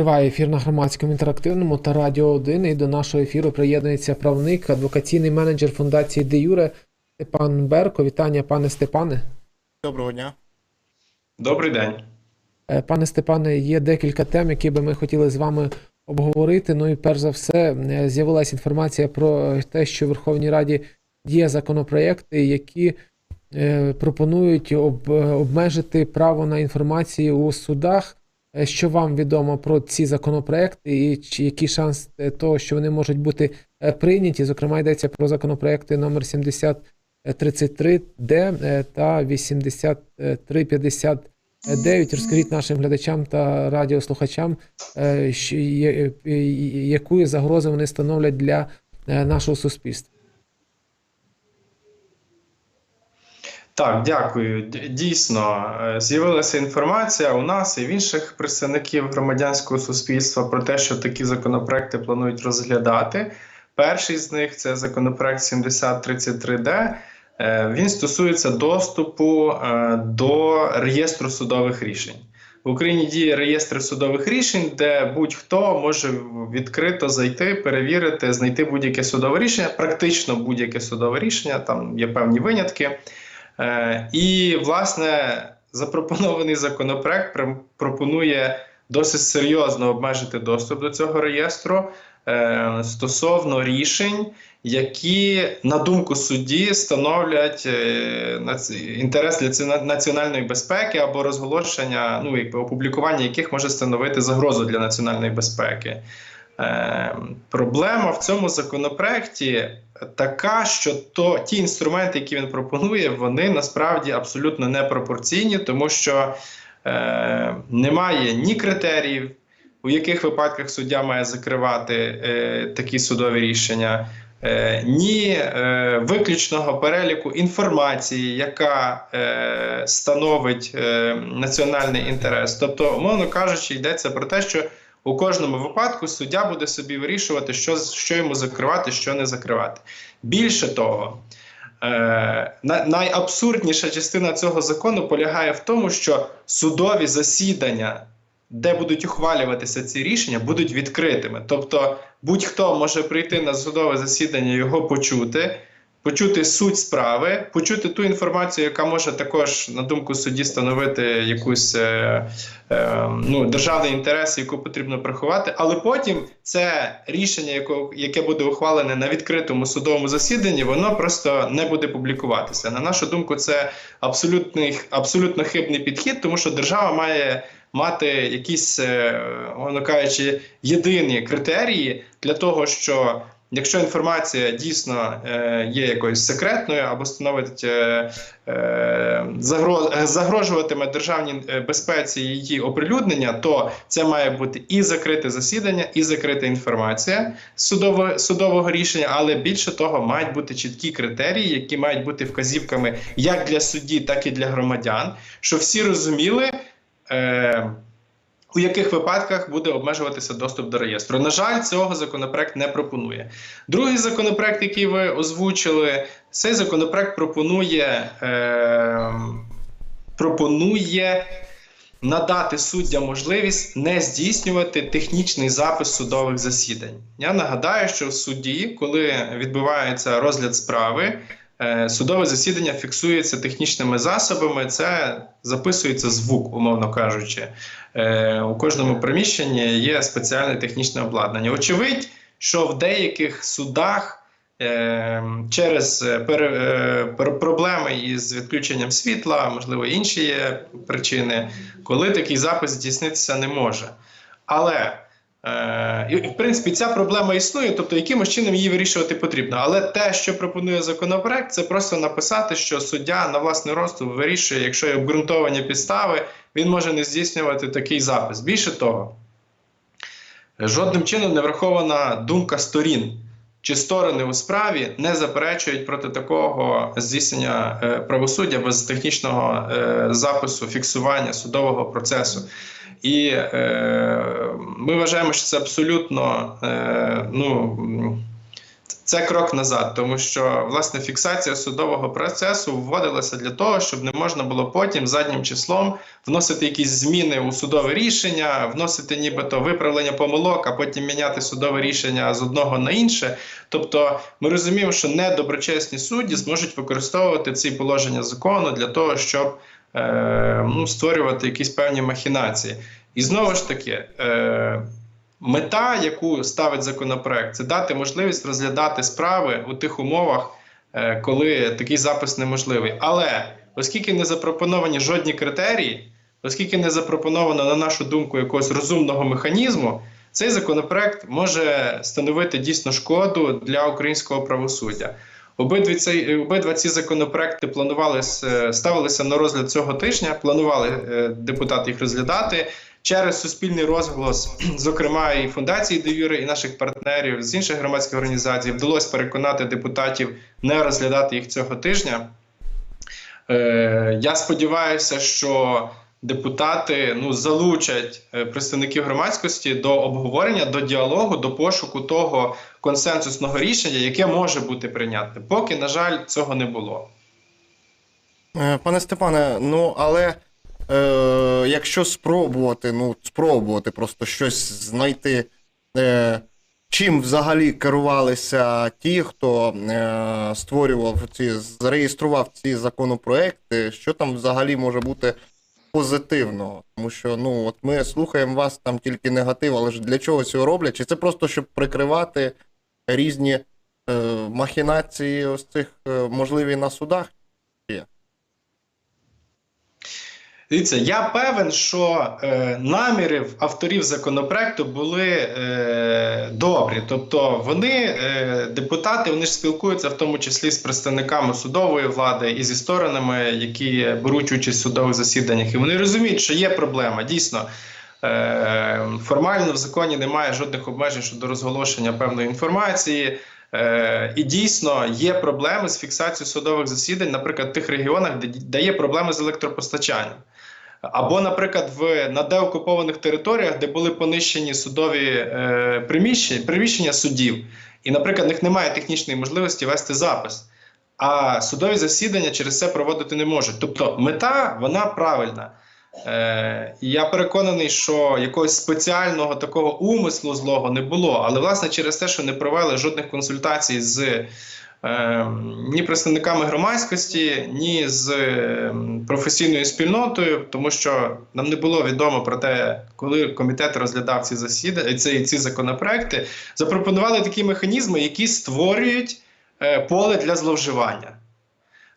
Триває ефір на громадському інтерактивному та Радіо 1. І до нашого ефіру приєднується правник, адвокаційний менеджер фундації Де Юре Степан Берко. Вітання, пане Степане. Доброго дня. Добрий день. Е, Пане Степане, є декілька тем, які би ми хотіли з вами обговорити. Ну і перш за все, е, з'явилася інформація про те, що в Верховній Раді є законопроекти, які е, пропонують об, е, обмежити право на інформацію у судах. Е, Що вам відомо про ці законопроекти, і який шанс того, що вони можуть бути е, прийняті? Зокрема, йдеться про законопроекти номер 7033Д е, та 8359. Розкажіть нашим глядачам та радіослухачам, яку загрозу вони становлять для нашого суспільства. Так, дякую. Дійсно, е, з'явилася інформація у нас і в інших представників громадянського суспільства про те, що такі законопроекти планують розглядати. Перший з них це законопроект 7033Д. Е, Він стосується доступу е, до реєстру судових рішень. В Україні діє реєстр судових рішень, де будь-хто може відкрито зайти, перевірити, знайти будь-яке судове рішення, практично будь-яке судове рішення, там є певні винятки. Е, І, власне, запропонований законопроект пр- пропонує досить серйозно обмежити доступ до цього реєстру е, стосовно рішень, які, на думку судді, становлять е, інтерес для ці- національної безпеки або розголошення, ну якби опублікування яких може становити загрозу для національної безпеки. Е, Проблема в цьому законопроекті така, що то ті інструменти, які він пропонує, вони насправді абсолютно непропорційні, тому що е, немає ні критеріїв, у яких випадках суддя має закривати е, такі судові рішення. е, Ні е, виключного переліку інформації, яка е, становить е, національний інтерес. Тобто, умовно кажучи, йдеться про те, що у кожному випадку суддя буде собі вирішувати, що, що йому закривати, що не закривати. Більше того, е, найабсурдніша частина цього закону полягає в тому, що судові засідання, де будуть ухвалюватися ці рішення, будуть відкритими. Тобто будь-хто може прийти на судове засідання, його почути. Почути суть справи, почути ту інформацію, яка може також, на думку судді, становити якусь е, е, ну, державний інтерес, яку потрібно приховати. Але потім це рішення, яко, яке буде ухвалене на відкритому судовому засіданні, воно просто не буде публікуватися. На нашу думку, це абсолютний, абсолютно хибний підхід, тому що держава має мати якісь, е, воно кажучи, єдині критерії для того, що Якщо інформація дійсно е, є якоюсь секретною або становить е, е, загрожуватиме державній безпеці її оприлюднення, то це має бути і закрите засідання, і закрита інформація судового, судового рішення, але більше того, мають бути чіткі критерії, які мають бути вказівками як для судді, так і для громадян, щоб всі розуміли. У яких випадках буде обмежуватися доступ до реєстру? На жаль, цього законопроект не пропонує. Другий законопроект, який ви озвучили, цей законопроект пропонує, е, пропонує надати суддям можливість не здійснювати технічний запис судових засідань. Я нагадаю, що в суді, коли відбувається розгляд справи, судове засідання фіксується технічними засобами. Це записується звук, умовно кажучи. Е, У кожному приміщенні є спеціальне технічне обладнання. Очевидь, що в деяких судах. е, Через е, е, проблеми із відключенням світла, можливо, інші є причини, коли такий запис здійснитися не може. Але е, і, в принципі ця проблема існує, тобто якимось чином її вирішувати потрібно. Але те, що пропонує законопроект, це просто написати, що суддя на власний розсуд вирішує, якщо є обґрунтовані підстави, він може не здійснювати такий запис. Більше того, жодним чином не врахована думка сторін. Чи сторони у справі не заперечують проти такого здійснення е, правосуддя без технічного е, запису, фіксування судового процесу? І е, ми вважаємо, що це абсолютно е, ну, це крок назад, тому що власне фіксація судового процесу вводилася для того, щоб не можна було потім заднім числом вносити якісь зміни у судове рішення, вносити нібито виправлення помилок, а потім міняти судове рішення з одного на інше. Тобто, ми розуміємо, що недоброчесні судді зможуть використовувати ці положення закону для того, щоб е, ну, створювати якісь певні махінації. І знову ж таки. Е, Мета, яку ставить законопроект, це дати можливість розглядати справи у тих умовах, е, коли такий запис неможливий. Але оскільки не запропоновані жодні критерії, оскільки не запропоновано, на нашу думку, якогось розумного механізму, цей законопроект може становити дійсно шкоду для українського правосуддя. Обидві ці, обидва ці законопроекти планували ставилися на розгляд цього тижня. Планували е, депутати їх розглядати через суспільний розголос, зокрема і фундації довіри, і наших партнерів з інших громадських організацій, вдалося переконати депутатів не розглядати їх цього тижня. Е, Я сподіваюся, що депутати ну, залучать е, представників громадськості до обговорення, до діалогу, до пошуку того консенсусного рішення, яке може бути прийнятне. Поки, на жаль, цього не було. Е, Пане Степане, ну але е, якщо спробувати, ну спробувати просто щось знайти, е, чим взагалі керувалися ті, хто е, створював ці, зареєстрував ці законопроекти, що там взагалі може бути позитивного? Тому що ну от ми слухаємо вас там тільки негатив, але ж для чого цього роблять? Чи це просто щоб прикривати різні е, махінації ось цих е, можливі на судах? Дивіться, я певен, що е, наміри авторів законопроекту були е, добрі. Тобто, вони, е, депутати, вони ж спілкуються в тому числі з представниками судової влади і зі сторонами, які беруть участь в судових засіданнях. І вони розуміють, що є проблема. Дійсно, е, формально в законі немає жодних обмежень щодо розголошення певної інформації. Е, і дійсно є проблеми з фіксацією судових засідань, наприклад, в тих регіонах, де, є проблеми з електропостачанням. Або, наприклад, в на деокупованих територіях, де були понищені судові е, приміщення, приміщення судів, і, наприклад, в них немає технічної можливості вести запис. А судові засідання через це проводити не можуть. Тобто мета вона правильна. Е, Я переконаний, що якогось спеціального такого умислу злого не було. Але власне через те, що не провели жодних консультацій з е, ні представниками громадськості, ні з е, професійною спільнотою, тому що нам не було відомо про те, коли комітет розглядав ці засідання, ці, ці законопроекти, запропонували такі механізми, які створюють е, поле для зловживання.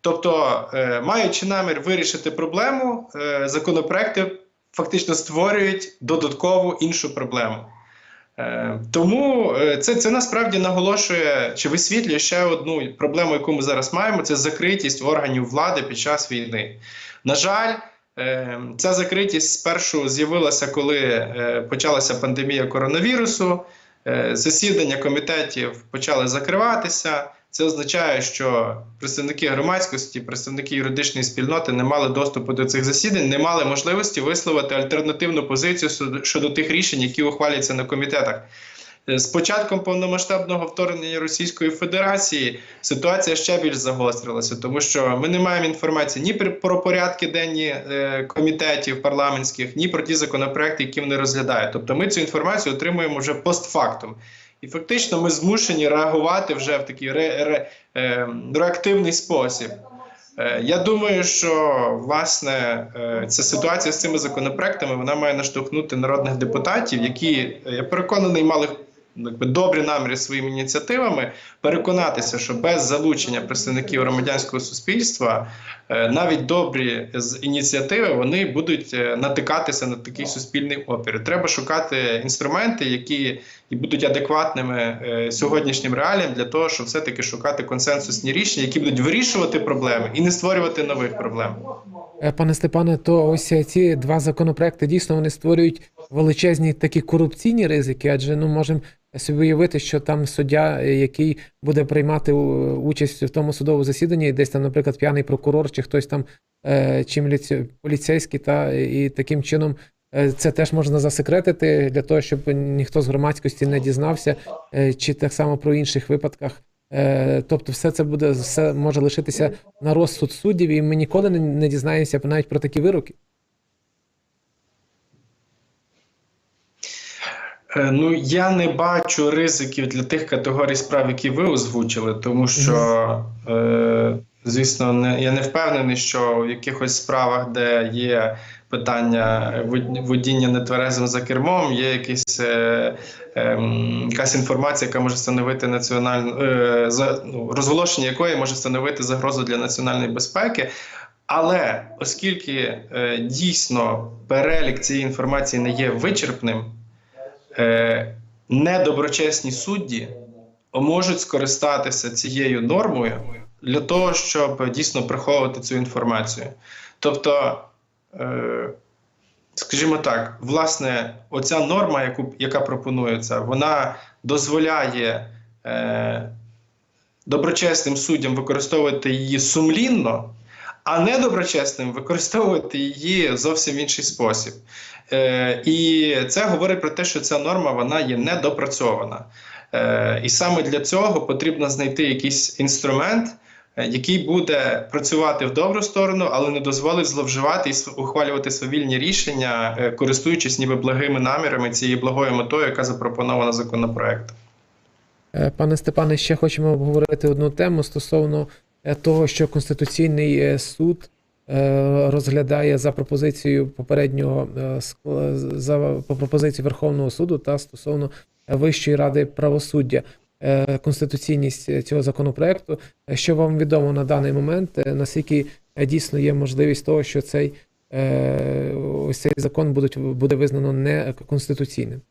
Тобто, е, маючи намір вирішити проблему, е, законопроекти фактично створюють додаткову іншу проблему. Е, тому це, це насправді наголошує чи висвітлює ще одну проблему, яку ми зараз маємо: це закритість органів влади під час війни. На жаль, ця закритість спершу з'явилася, коли почалася пандемія коронавірусу. Засідання комітетів почали закриватися. Це означає, що представники громадськості, представники юридичної спільноти не мали доступу до цих засідань, не мали можливості висловити альтернативну позицію щодо тих рішень, які ухваляться на комітетах. З початком повномасштабного вторгнення Російської Федерації ситуація ще більш загострилася, тому що ми не маємо інформації ні про порядки денні е, комітетів парламентських, ні про ті законопроекти, які вони розглядають. Тобто, ми цю інформацію отримуємо вже постфактум. І фактично ми змушені реагувати вже в такий ре, ре, е, реактивний спосіб. Е, я думаю, що власне е, ця ситуація з цими законопроектами вона має наштовхнути народних депутатів, які я переконаний мали добрі наміри своїми ініціативами, переконатися, що без залучення представників громадянського суспільства е, навіть добрі з ініціативи вони будуть е, натикатися на такий суспільний опір. Треба шукати інструменти, які і будуть адекватними е, сьогоднішнім реаліям для того, щоб все-таки шукати консенсусні рішення, які будуть вирішувати проблеми і не створювати нових проблем. Пане Степане, то ось ці два законопроекти дійсно вони створюють величезні такі корупційні ризики, адже ну можемо собі уявити, що там суддя, е, який буде приймати участь в тому судовому засіданні, десь там, наприклад, п'яний прокурор чи хтось там е, чи поліцейський, та і таким чином е, це теж можна засекретити для того, щоб ніхто з громадськості не дізнався, е, чи так само про інших випадках. Е, Тобто, все це буде все може лишитися на розсуд суддів, і ми ніколи не дізнаємося навіть про такі вироки. Ну, я не бачу ризиків для тих категорій справ, які ви озвучили, тому що, е, звісно, не, я не впевнений, що в якихось справах, де є питання вод- водіння нетверезим за кермом, є якісь, е, ем, якась інформація, яка може становити національну е, за, ну, розголошення якої може становити загрозу для національної безпеки. Але оскільки е, дійсно перелік цієї інформації не є вичерпним, е, недоброчесні судді можуть скористатися цією нормою для того, щоб дійсно приховувати цю інформацію. Тобто, е, скажімо так, власне, оця норма, яку, яка пропонується, вона дозволяє е, доброчесним суддям використовувати її сумлінно, а недоброчесним використовувати її зовсім в інший спосіб. Е, і це говорить про те, що ця норма вона є недопрацьована. Е, і саме для цього потрібно знайти якийсь інструмент, е, який буде працювати в добру сторону, але не дозволить зловживати і ухвалювати свавільні рішення, е, користуючись ніби благими намірами цієї благою метою, яка запропонована законопроектом. Е, Пане Степане, ще хочемо обговорити одну тему стосовно того, що Конституційний е, суд е, розглядає за пропозицією попереднього е, за по пропозиції Верховного суду та стосовно Вищої ради правосуддя. е, Конституційність цього законопроекту. Е, Що вам відомо на даний момент? е, Наскільки е, дійсно є можливість того, що цей е, ось цей закон будуть буде визнано неконституційним? Е,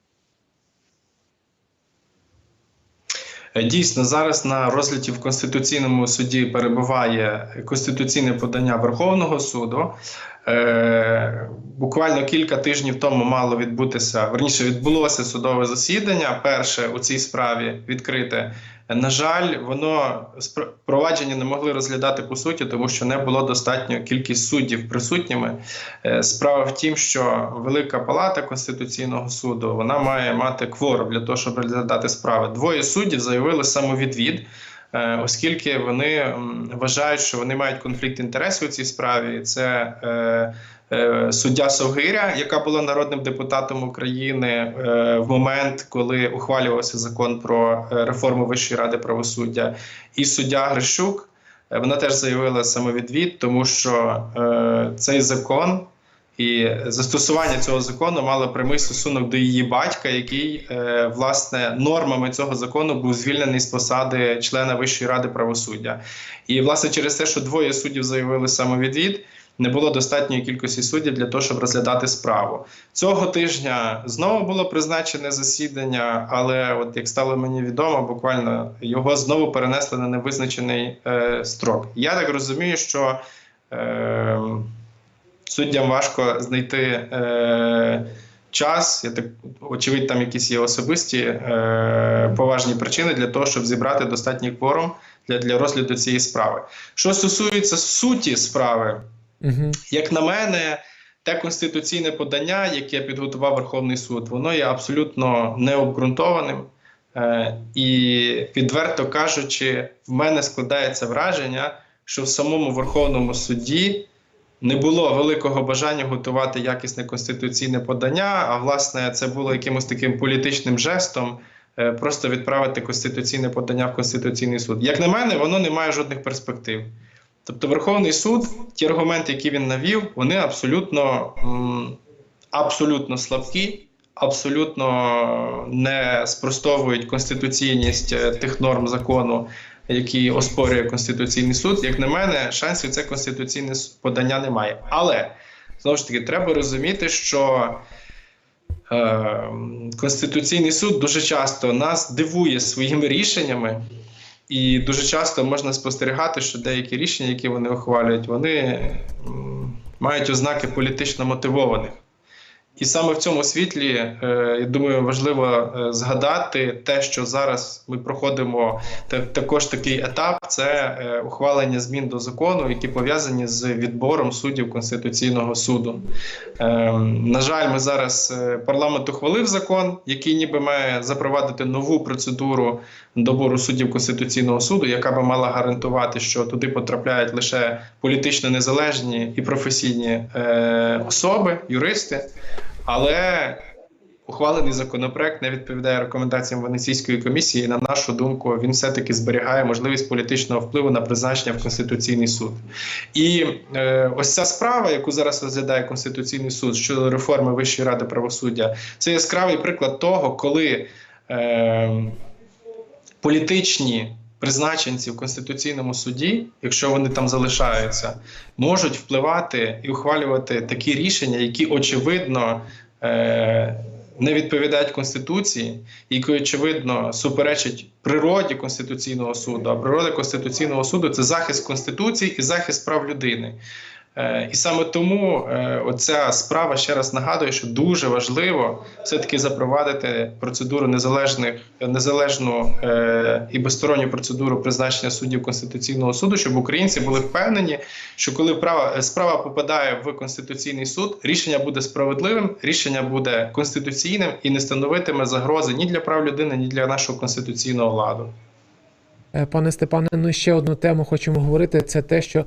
Дійсно, зараз на розгляді в Конституційному суді перебуває конституційне подання Верховного суду. Е, буквально кілька тижнів тому мало відбутися, верніше відбулося судове засідання. Перше у цій справі відкрите. На жаль, воно провадження не могли розглядати по суті, тому що не було достатньо кількість суддів присутніми. Е, Справа в тім, що Велика Палата Конституційного суду вона має мати кворум для того, щоб розглядати справи. Двоє суддів заявили самовідвід, оскільки вони вважають, що вони мають конфлікт інтересів у цій справі. Це е, е, суддя Совгиря, яка була народним депутатом України е, в момент, коли ухвалювався закон про е, реформу Вищої ради правосуддя, і суддя Грищук. Е, Вона теж заявила самовідвід, тому що е, цей закон і застосування цього закону мало прямий стосунок до її батька, який е, власне нормами цього закону був звільнений з посади члена Вищої ради правосуддя. І власне через те, що двоє суддів заявили самовідвід. Не було достатньої кількості суддів для того, щоб розглядати справу. Цього тижня знову було призначене засідання, але от як стало мені відомо, буквально його знову перенесли на невизначений е, строк. Я так розумію, що е, суддям важко знайти е, час. Я так очевидь, там якісь є особисті е, поважні причини для того, щоб зібрати достатній кворум для, для розгляду цієї справи. Що стосується суті справи, Угу. як на мене, те конституційне подання, яке підготував Верховний суд, воно є абсолютно необґрунтованим. Е, і, відверто кажучи, в мене складається враження, що в самому Верховному суді не було великого бажання готувати якісне конституційне подання, а власне це було якимось таким політичним жестом. е, Просто відправити конституційне подання в Конституційний суд. Як на мене, воно не має жодних перспектив. Тобто Верховний суд, ті аргументи, які він навів, вони абсолютно, абсолютно слабкі, абсолютно не спростовують конституційність е, тих норм закону, які оспорює Конституційний суд. Як на мене, шансів це конституційне подання немає. Але знову ж таки, треба розуміти, що е, Конституційний суд дуже часто нас дивує своїми рішеннями. І дуже часто можна спостерігати, що деякі рішення, які вони ухвалюють, вони мають ознаки політично мотивованих. І саме в цьому світлі, е, я думаю, важливо е, згадати те, що зараз ми проходимо також такий етап: це е, ухвалення змін до закону, які пов'язані з відбором суддів Конституційного суду. Е, На жаль, ми зараз парламент ухвалив закон, який ніби має запровадити нову процедуру добору суддів Конституційного суду, яка би мала гарантувати, що туди потрапляють лише політично незалежні і професійні особи, юристи. Але ухвалений законопроект не відповідає рекомендаціям Венеційської комісії. І, на нашу думку, він все-таки зберігає можливість політичного впливу на призначення в Конституційний суд. І е, ось ця справа, яку зараз розглядає Конституційний суд щодо реформи Вищої ради правосуддя, це яскравий приклад того, коли е, політичні призначенці в Конституційному суді, якщо вони там залишаються, можуть впливати і ухвалювати такі рішення, які очевидно е, не відповідають Конституції, які очевидно суперечать природі Конституційного суду. А природа Конституційного суду це захист Конституції і захист прав людини. Е, І саме тому е, оця справа ще раз нагадує, що дуже важливо все-таки запровадити процедуру незалежних незалежну е, і безсторонню процедуру призначення суддів Конституційного суду, щоб українці були впевнені, що коли права справа попадає в Конституційний суд, рішення буде справедливим, рішення буде конституційним і не становитиме загрози ні для прав людини, ні для нашого конституційного ладу. Пане Степане, ну ще одну тему хочемо говорити. Це те, що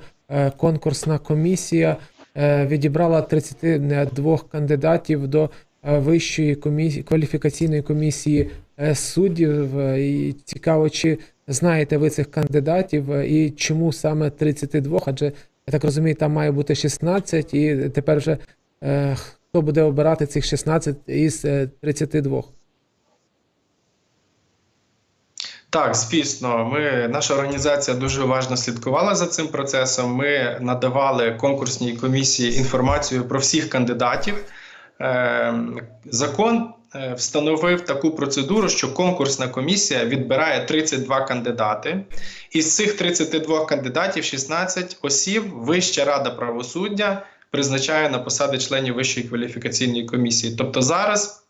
конкурсна комісія е, відібрала 32 кандидатів до е, вищої комісії кваліфікаційної комісії е, суддів. Е, І цікаво, чи знаєте ви цих кандидатів е, і чому саме 32? Адже я так розумію, там має бути 16, і тепер вже е, хто буде обирати цих 16 із е, 32? Так, звісно, ми наша організація дуже уважно слідкувала за цим процесом. Ми надавали конкурсній комісії інформацію про всіх кандидатів. Е, Закон е, встановив таку процедуру, що конкурсна комісія відбирає 32 кандидати. Із цих 32 кандидатів 16 осіб Вища рада правосуддя призначає на посади членів Вищої кваліфікаційної комісії. Тобто зараз.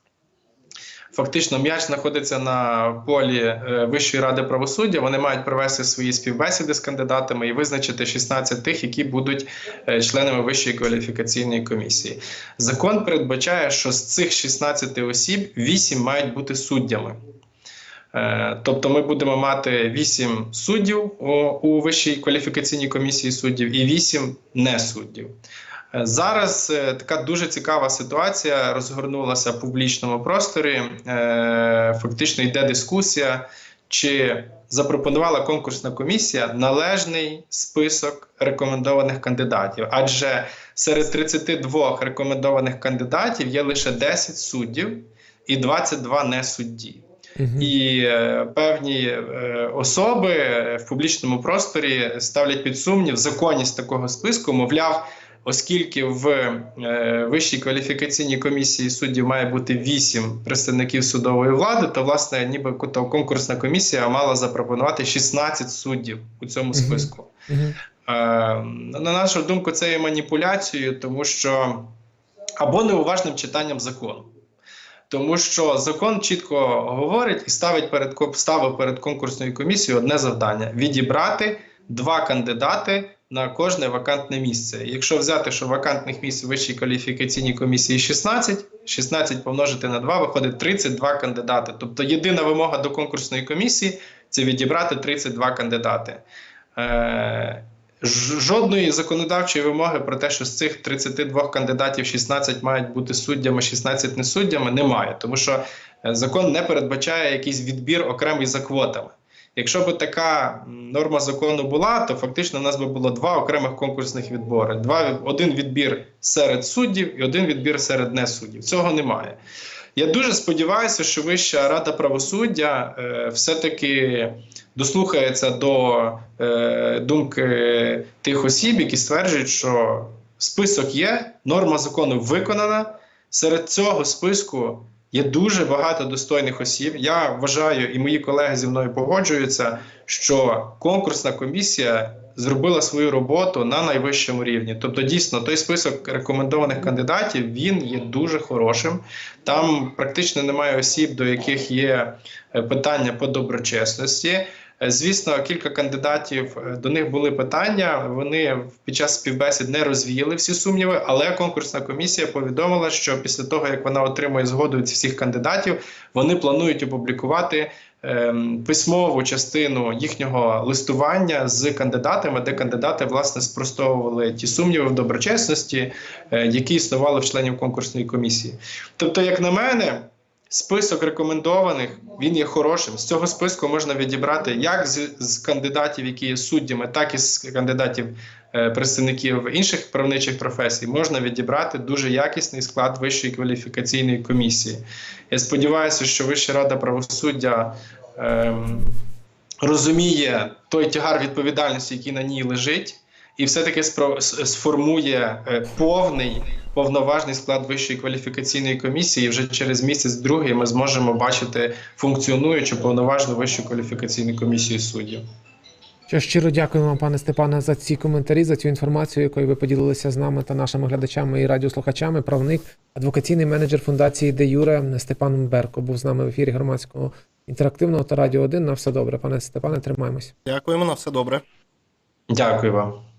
Фактично, м'яч знаходиться на полі е, Вищої ради правосуддя. Вони мають провести свої співбесіди з кандидатами і визначити 16 тих, які будуть е, членами Вищої кваліфікаційної комісії. Закон передбачає, що з цих 16 осіб 8 мають бути суддями. Е, Тобто ми будемо мати 8 суддів у, Вищій кваліфікаційній комісії суддів і 8 не суддів. Зараз е, така дуже цікава ситуація розгорнулася в публічному просторі. Е, Фактично йде дискусія, чи запропонувала конкурсна комісія належний список рекомендованих кандидатів. Адже серед 32 рекомендованих кандидатів є лише 10 суддів і 22 не судді. Мгм. І е, певні е, особи в публічному просторі ставлять під сумнів законність такого списку, мовляв. Оскільки в е, Вищій кваліфікаційній комісії суддів має бути 8 представників судової влади, то власне ніби конкурсна комісія мала запропонувати 16 суддів у цьому списку. Е, на нашу думку, це є маніпуляцією, тому що або неуважним читанням закону. Тому що закон чітко говорить і ставить перед ставив перед конкурсною комісією одне завдання: відібрати два кандидати на кожне вакантне місце. Якщо взяти, що вакантних місць у вищій кваліфікаційній комісії 16, 16 помножити на 2, виходить 32 кандидати. Тобто єдина вимога до конкурсної комісії це відібрати 32 кандидати. Е, Жодної законодавчої вимоги про те, що з цих 32 кандидатів 16 мають бути суддями, 16 не суддями, немає, тому що е, закон не передбачає якийсь відбір окремий за квотами. Якщо б така норма закону була, то фактично у нас би було два окремих конкурсних відбори: два один відбір серед суддів і один відбір серед несуддів. Цього немає. Я дуже сподіваюся, що Вища рада правосуддя е, все-таки дослухається до е, думки тих осіб, які стверджують, що список є, норма закону виконана. Серед цього списку Є дуже багато достойних осіб. Я вважаю, і мої колеги зі мною погоджуються, що конкурсна комісія зробила свою роботу на найвищому рівні. Тобто, дійсно, той список рекомендованих кандидатів він є дуже хорошим. Там практично немає осіб, до яких є е, питання по доброчесності. Е, Звісно, кілька кандидатів е, до них були питання. Вони під час співбесід не розвіяли всі сумніви, але конкурсна комісія повідомила, що після того як вона отримує згоду від всіх кандидатів, вони планують опублікувати ем, письмову частину їхнього листування з кандидатами, де кандидати власне спростовували ті сумніви в доброчесності, е, які існували в членів конкурсної комісії. Тобто, як на мене. Список рекомендованих він є хорошим. З цього списку можна відібрати як з, з кандидатів, які є суддями, так і з кандидатів е, представників інших правничих професій. Можна відібрати дуже якісний склад Вищої кваліфікаційної комісії. Я сподіваюся, що Вища рада правосуддя ем, розуміє той тягар відповідальності, який на ній лежить, і все-таки сформує е, повний повноважний склад Вищої кваліфікаційної комісії. І вже через місяць другий ми зможемо бачити функціонуючу повноважну Вищу кваліфікаційну комісію суддів. Що щиро дякуємо вам, пане Степане, за ці коментарі, за цю інформацію, якою ви поділилися з нами та нашими глядачами і радіослухачами. Правник, адвокаційний менеджер фундації Де Юре Степан Берко був з нами в ефірі громадського інтерактивного та радіо 1. На все добре, пане Степане, тримаємось. Дякуємо на все добре. Дякую вам.